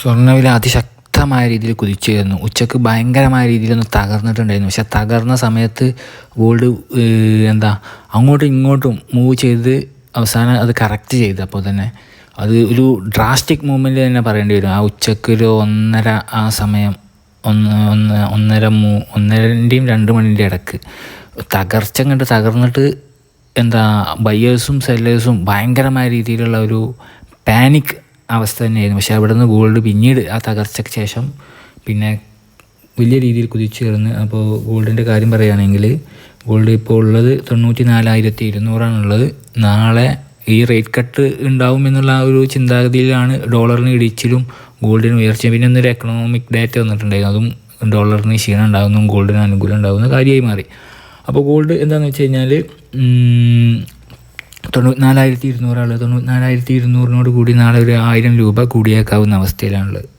സ്വർണവില അതിശക്തമായ രീതിയിൽ കുതിച്ചുയർന്നു ഉച്ചയ്ക്ക് ഭയങ്കരമായ രീതിയിലൊന്ന് തകർന്നിട്ടുണ്ടായിരുന്നു. പക്ഷെ തകർന്ന സമയത്ത് ഗോൾഡ് എന്താ അങ്ങോട്ടും ഇങ്ങോട്ടും മൂവ് ചെയ്ത് അവസാനം അത് കറക്റ്റ് ചെയ്ത്. അപ്പോൾ തന്നെ അത് ഒരു ഡ്രാസ്റ്റിക് മൂവ്മെന്റ് തന്നെ പറയേണ്ടി വരും. ആ ഉച്ചയ്ക്ക് ഒരു ഒന്നര ആ സമയം ഒന്ന് ഒന്ന് ഒന്നര മൂ ഒന്നരന്റെയും രണ്ട് മണിന്റെ ഇടയ്ക്ക്. തകർച്ച കണ്ട് തകർന്നിട്ട് എന്താ ബയ്യേഴ്സും സെല്ലേഴ്സും ഭയങ്കരമായ രീതിയിലുള്ള ഒരു പാനിക് അവസ്ഥ തന്നെയായിരുന്നു. പക്ഷേ അവിടെ നിന്ന് ഗോൾഡ് പിന്നീട് ആ തകർച്ചയ്ക്ക് ശേഷം പിന്നെ വലിയ രീതിയിൽ കുതിച്ചു കയറുന്നു അപ്പോൾ ഗോൾഡിന്റെ കാര്യം പറയുകയാണെങ്കിൽ ഗോൾഡ് ഇപ്പോൾ ഉള്ളത് തൊണ്ണൂറ്റി നാലായിരത്തി ഇരുന്നൂറാണുള്ളത് നാളെ ഈ റേറ്റ് കട്ട് ഉണ്ടാവും എന്നുള്ള ആ ഒരു ചിന്താഗതിയിലാണ് ഡോളറിന് ഇടിച്ചിലും ഗോൾഡിന് ഉയർച്ചയും. പിന്നെ ഒന്നൊരു എക്കണോമിക് ഡാറ്റ വന്നിട്ടുണ്ടായിരുന്നു. അതും ഡോളറിന് ക്ഷീണം ഉണ്ടാകുന്നതും ഗോൾഡിന് അനുകൂലം ഉണ്ടാകുന്ന കാര്യമായി മാറി. അപ്പോൾ ഗോൾഡ് എന്താണെന്ന് വെച്ച് കഴിഞ്ഞാൽ തൊണ്ണൂറ്റിനാലായിരത്തി ഇരുന്നൂറാണ് തൊണ്ണൂറ്റിനാലായിരത്തി ഇരുന്നൂറിനോട് കൂടി നാളെ ഒരു ആയിരം രൂപ കൂടിയേക്കാവുന്ന അവസ്ഥയിലാണുള്ളത്.